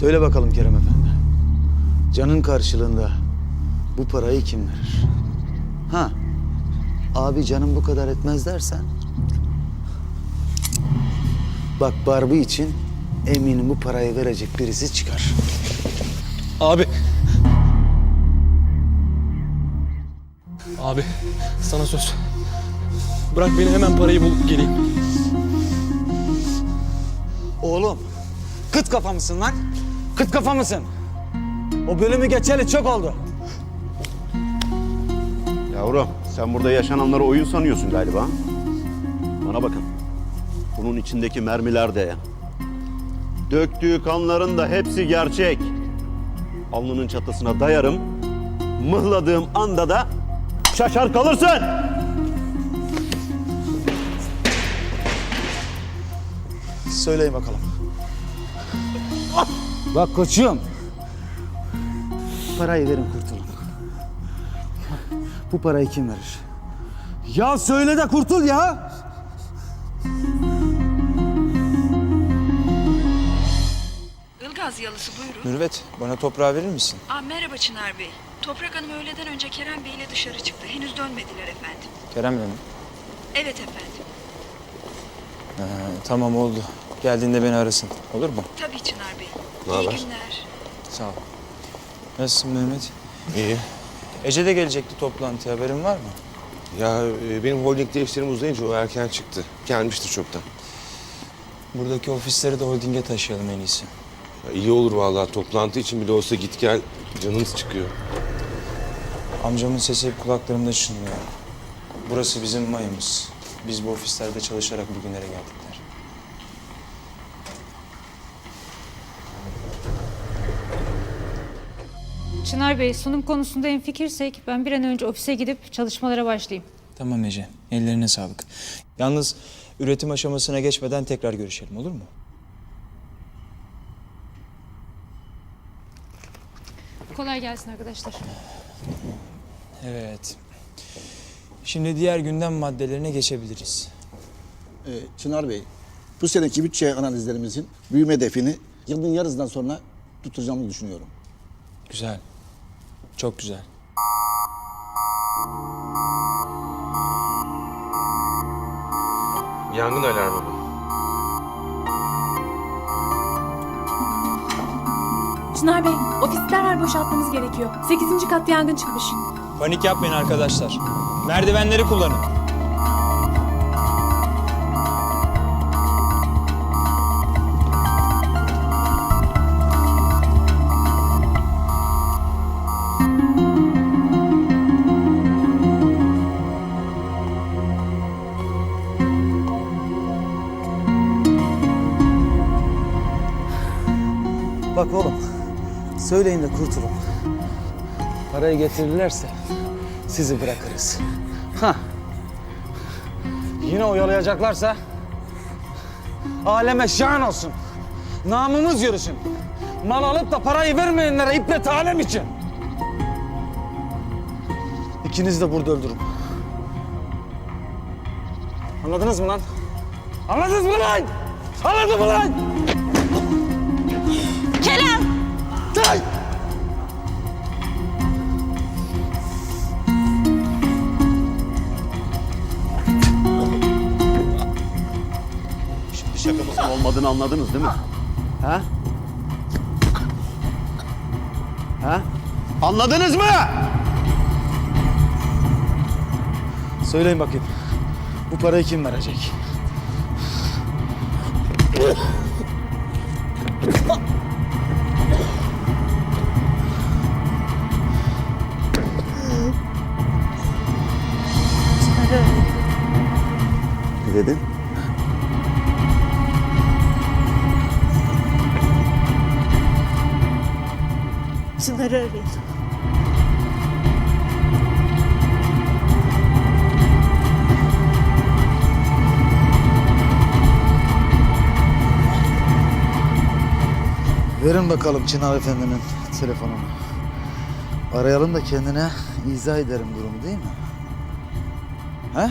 Söyle bakalım Kerem Efendi. Canın karşılığında bu parayı kim verir? Ha, abi canım bu kadar etmez dersen... Bak Barbie için eminim bu parayı verecek birisi çıkar. Abi. Abi sana söz. Bırak beni hemen parayı bulup geleyim. Oğlum, kıt kafa mısın lan? Kıt kafa mısın? O bölümü geçeli çok oldu. Yavrum sen burada yaşananları oyun sanıyorsun galiba. Bana bakın. Bunun içindeki mermiler de döktüğü kanların da hepsi gerçek. Alnının çatısına dayarım. Mıhladığım anda da şaşar kalırsın. Söyleyin bakalım. Bak koçum. Parayı verin kurtulun. Bu parayı kim verir? Ya söyle de kurtul ya. Ilgaz yalısı buyurun. Mürvet, bana toprağı verir misin? Aa, merhaba Çınar Bey. Toprak Hanım öğleden önce Kerem Bey ile dışarı çıktı. Henüz dönmediler efendim. Kerem'le mi? Evet efendim. Ha, tamam oldu. Geldiğinde beni arasın. Olur mu? Tabii Çınar Bey. Ne İyi haber? günler. Sağ ol. Nasılsın Mehmet? İyi. Ece de gelecekti toplantıya. Haberin var mı? Ya e, benim holdingde işlerim uzayınca o erken çıktı. Gelmiştir çoktan. Buradaki ofisleri de holdinge taşıyalım en iyisi. Ya iyi olur vallahi toplantı için bile olsa git gel canımız çıkıyor. Amcamın sesi hep kulaklarımda çınlıyor. Burası bizim mayımız. Biz bu ofislerde çalışarak bugünlere geldikler. Çınar Bey, sunum konusunda en fikirsek ben bir an önce ofise gidip çalışmalara başlayayım. Tamam Ece. Ellerine sağlık. Yalnız üretim aşamasına geçmeden tekrar görüşelim olur mu? Kolay gelsin arkadaşlar. Evet. Şimdi diğer gündem maddelerine geçebiliriz. Ee, Çınar Bey, bu seneki bütçe analizlerimizin büyüme hedefini yılın yarısından sonra tutacağımızı düşünüyorum. Güzel. Çok güzel. Yangın alarmı bu. Çınar Bey, ofisi derhal boşaltmamız gerekiyor. 8. katta yangın çıkmış. Panik yapmayın arkadaşlar. Merdivenleri kullanın. Bak oğlum, söyleyin de kurtulun. Parayı getirirlerse sizi bırakırız. Ha. Yine oyalayacaklarsa aleme şan olsun. Namımız yürüsün. Mal alıp da parayı vermeyenlere ibret alem için. İkinizi de burada öldürün. Anladınız mı lan? Anladınız mı lan? Anladın mı lan? Şakamızın olmadığını anladınız değil mi? Ha? Ha? Anladınız mı? Söyleyin bakayım. Bu parayı kim verecek? Ne dedin? Çınar'ı arayın. Verin bakalım Çınar Efendi'nin telefonunu. Arayalım da kendine izah ederim durumu değil mi? He?